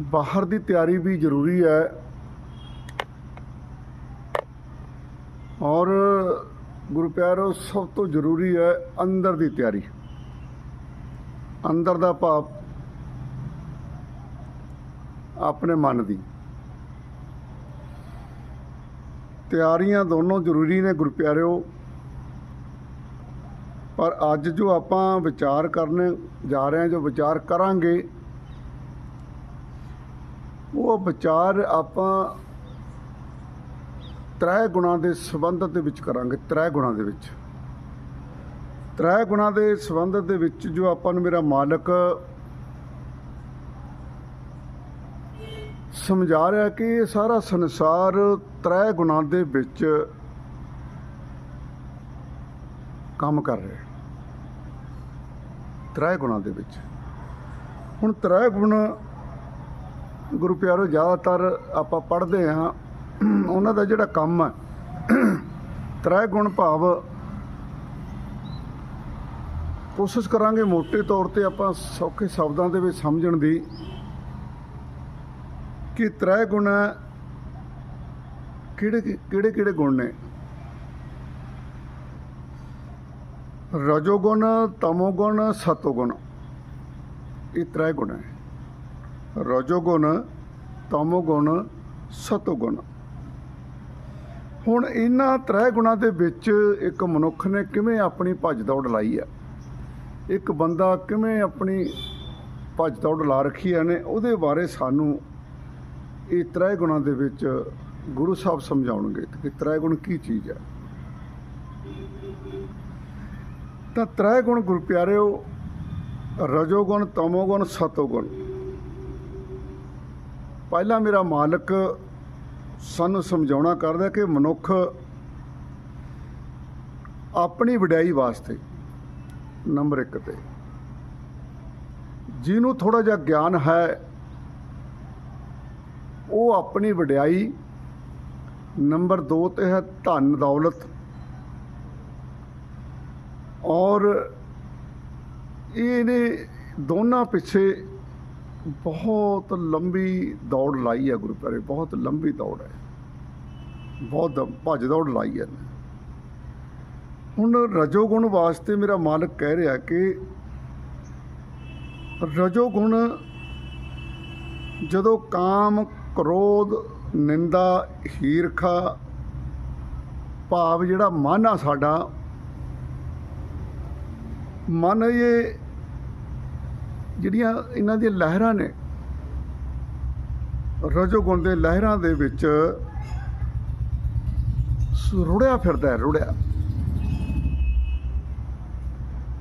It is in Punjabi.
ਬਾਹਰ ਦੀ ਤਿਆਰੀ ਵੀ ਜ਼ਰੂਰੀ ਹੈ। ਔਰ ਗੁਰੂ ਪਿਆਰੋ, ਸਭ ਤੋਂ ਜ਼ਰੂਰੀ ਹੈ ਅੰਦਰ ਦੀ ਤਿਆਰੀ। ਅੰਦਰ ਦਾ ਭਾਵ ਆਪਣੇ ਮਨ ਦੀ। ਤਿਆਰੀਆਂ ਦੋਨੋਂ ਜ਼ਰੂਰੀ ਨੇ ਗੁਰੂ ਪਿਆਰਿਓ। ਪਰ ਅੱਜ ਜੋ ਆਪਾਂ ਵਿਚਾਰ ਕਰਨ, ਜਾ ਰਹੇ ਹਾਂ, ਜੋ ਵਿਚਾਰ ਕਰਾਂਗੇ ਉਹ ਵਿਚਾਰ ਆਪਾਂ ਤ੍ਰੈ ਗੁਣਾ ਦੇ ਸੰਬੰਧ ਦੇ ਵਿੱਚ ਕਰਾਂਗੇ, ਤ੍ਰੈ ਗੁਣਾ ਦੇ ਵਿੱਚ। ਤ੍ਰੈ ਗੁਣਾ ਦੇ ਸੰਬੰਧ ਦੇ ਵਿੱਚ ਜੋ ਆਪਾਂ ਨੂੰ ਮੇਰਾ ਮਾਲਕ ਸਮਝਾ ਰਿਹਾ ਕਿ ਇਹ ਸਾਰਾ ਸੰਸਾਰ ਤ੍ਰੈ ਗੁਣਾ ਦੇ ਵਿੱਚ ਕੰਮ ਕਰ ਰਿਹਾ ਹੈ। ਤ੍ਰੈ ਗੁਣਾ ਦੇ ਵਿੱਚ। ਹੁਣ ਤ੍ਰੈ ਗੁਣ ਗੁਰੂ ਪਿਆਰੋ, ਜ਼ਿਆਦਾਤਰ ਆਪਾਂ ਪੜ੍ਹਦੇ ਹਾਂ। ਉਹਨਾਂ ਦਾ ਜਿਹੜਾ ਕੰਮ ਹੈ, ਤ੍ਰੈ ਗੁਣ ਭਾਵ, ਕੋਸ਼ਿਸ਼ ਕਰਾਂਗੇ ਮੋٹے ਤੌਰ ਤੇ ਆਪਾਂ ਸੌਖੇ ਸ਼ਬਦਾਂ ਦੇ ਵਿੱਚ ਸਮਝਣ ਦੀ ਕਿ ਤ੍ਰੈ ਗੁਣ ਕਿਹੜੇ ਕਿਹੜੇ ਕਿਹੜੇ ਗੁਣ ਨੇ? ਰਜੋਗੁਣ, ਤਮੋਗੁਣ, ਸਤੋਗੁਣ, ਇਹ ਤ੍ਰੈ ਗੁਣ ਹੈ। ਰਜੋਗੁਣ, ਤਮੋਗੁਣ, ਸਤੋਗੁਣ। ਹੁਣ ਇਹਨਾਂ ਤ੍ਰੈ ਗੁਣਾਂ ਦੇ ਵਿੱਚ ਇੱਕ ਮਨੁੱਖ ਨੇ ਕਿਵੇਂ ਆਪਣੀ ਭੱਜ ਦੌੜ ਲਾਈ ਹੈ? ਇੱਕ ਬੰਦਾ ਕਿਵੇਂ ਆਪਣੀ ਭੱਜ ਦੌੜ ਲਾ ਰੱਖੀ ਹੈ ਨੇ? ਉਹਦੇ ਬਾਰੇ ਸਾਨੂੰ ਇਹ ਤ੍ਰੈ ਗੁਣਾਂ ਦੇ ਵਿੱਚ ਗੁਰੂ ਸਾਹਿਬ ਸਮਝਾਉਣਗੇ ਕਿ ਤ੍ਰੈ ਗੁਣ ਕੀ ਚੀਜ਼ ਹੈ। ਤਾਂ ਤ੍ਰੈ ਗੁਣ ਗੁਰੂ ਪਿਆਰਿਓ ਰਜੋਗੁਣ, ਤਮੋਗੁਣ, ਸਤੋਗੁਣ। ਪਹਿਲਾਂ ਮੇਰਾ ਮਾਲਕ ਸਾਨੂੰ ਸਮਝਾਉਣਾ ਕਰਦਾ ਕਿ ਮਨੁੱਖ ਆਪਣੀ ਵਡਿਆਈ ਵਾਸਤੇ ਨੰਬਰ 1 ਤੇ ਜਿਹਨੂੰ ਥੋੜਾ ਜਿਹਾ ਗਿਆਨ ਹੈ, ਉਹ ਆਪਣੀ ਵਡਿਆਈ ਨੰਬਰ 2 ਤੇ ਹੈ ਧਨ ਦੌਲਤ। ਔਰ ਇਹਨੇ ਦੋਨਾਂ ਪਿੱਛੇ ਬਹੁਤ ਲੰਬੀ ਦੌੜ ਲਾਈ ਹੈ ਗੁਰੂ ਪਿਆਰੇ, ਬਹੁਤ ਲੰਬੀ ਦੌੜ ਹੈ। ਬਹੁਤ ਦ- ਭੱਜ ਦੌੜ ਲਾਈ ਹੈ ਹੁਣ ਰਜੋਗੁਣ ਵਾਸਤੇ ਮੇਰਾ ਮਾਲਕ ਕਹਿ ਰਿਹਾ ਕਿ ਰਜੋਗੁਣ ਜਦੋਂ ਕਾਮ, ਕ੍ਰੋਧ, ਨਿੰਦਾ, ਹੀਰਖਾ, ਭਾਵ ਜਿਹੜਾ ਮਨ ਆ ਸਾਡਾ, ਮਨ ਇਹ ਜਿਹੜੀਆਂ ਇਹਨਾਂ ਦੀਆਂ ਲਹਿਰਾਂ ਨੇ ਰਜੋਗੁਣ ਦੇ ਲਹਿਰਾਂ ਦੇ ਵਿੱਚ ਰੁੜਿਆ ਫਿਰਦਾ ਰੁੜਿਆ।